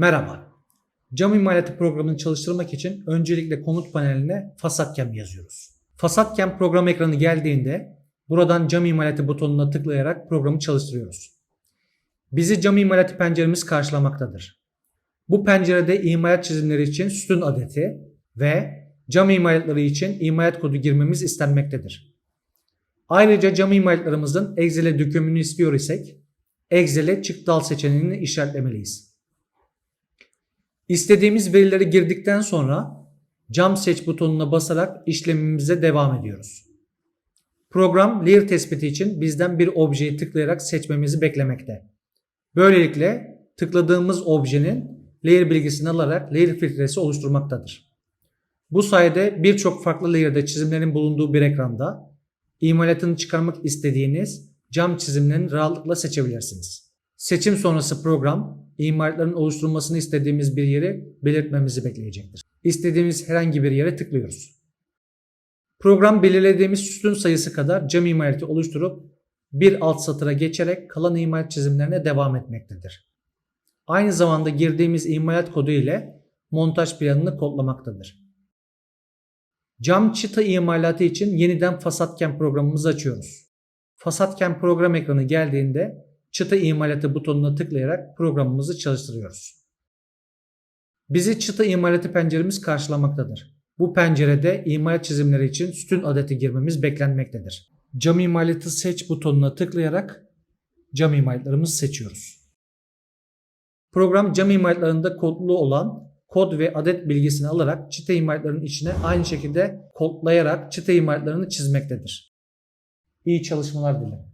Merhaba. Cam imalatı programını çalıştırmak için öncelikle komut paneline FasatCam yazıyoruz. FasatCam program ekranı geldiğinde buradan cam imalatı butonuna tıklayarak programı çalıştırıyoruz. Bizi cam imalatı penceremiz karşılamaktadır. Bu pencerede imalat çizimleri için sütun adeti ve cam imalatları için imalat kodu girmemiz istenmektedir. Ayrıca cam imalatlarımızın Excel'e dökümünü istiyor isek Excel'e çık dal seçeneğini işaretlemeliyiz. İstediğimiz verileri girdikten sonra cam seç butonuna basarak işlemimize devam ediyoruz. Program layer tespiti için bizden bir objeyi tıklayarak seçmemizi beklemekte. Böylelikle tıkladığımız objenin layer bilgisini alarak layer filtresi oluşturmaktadır. Bu sayede birçok farklı layer'da çizimlerin bulunduğu bir ekranda imalatını çıkarmak istediğiniz cam çizimlerini rahatlıkla seçebilirsiniz. Seçim sonrası program imalatların oluşturulmasını istediğimiz bir yeri belirtmemizi bekleyecektir. İstediğimiz herhangi bir yere tıklıyoruz. Program belirlediğimiz sütun sayısı kadar cam imalatı oluşturup bir alt satıra geçerek kalan imalat çizimlerine devam etmektedir. Aynı zamanda girdiğimiz imalat kodu ile montaj planını kodlamaktadır. Cam çıta imalatı için yeniden FasatCam programımızı açıyoruz. FasatCam program ekranı geldiğinde çıta imalatı butonuna tıklayarak programımızı çalıştırıyoruz. Bizi çıta imalatı penceremiz karşılamaktadır. Bu pencerede imalat çizimleri için sütun adeti girmemiz beklenmektedir. Cam imalatı seç butonuna tıklayarak cam imalatlarımızı seçiyoruz. Program cam imalatlarında kodlu olan kod ve adet bilgisini alarak çıta imalatlarının içine aynı şekilde kodlayarak çıta imalatlarını çizmektedir. İyi çalışmalar dilerim.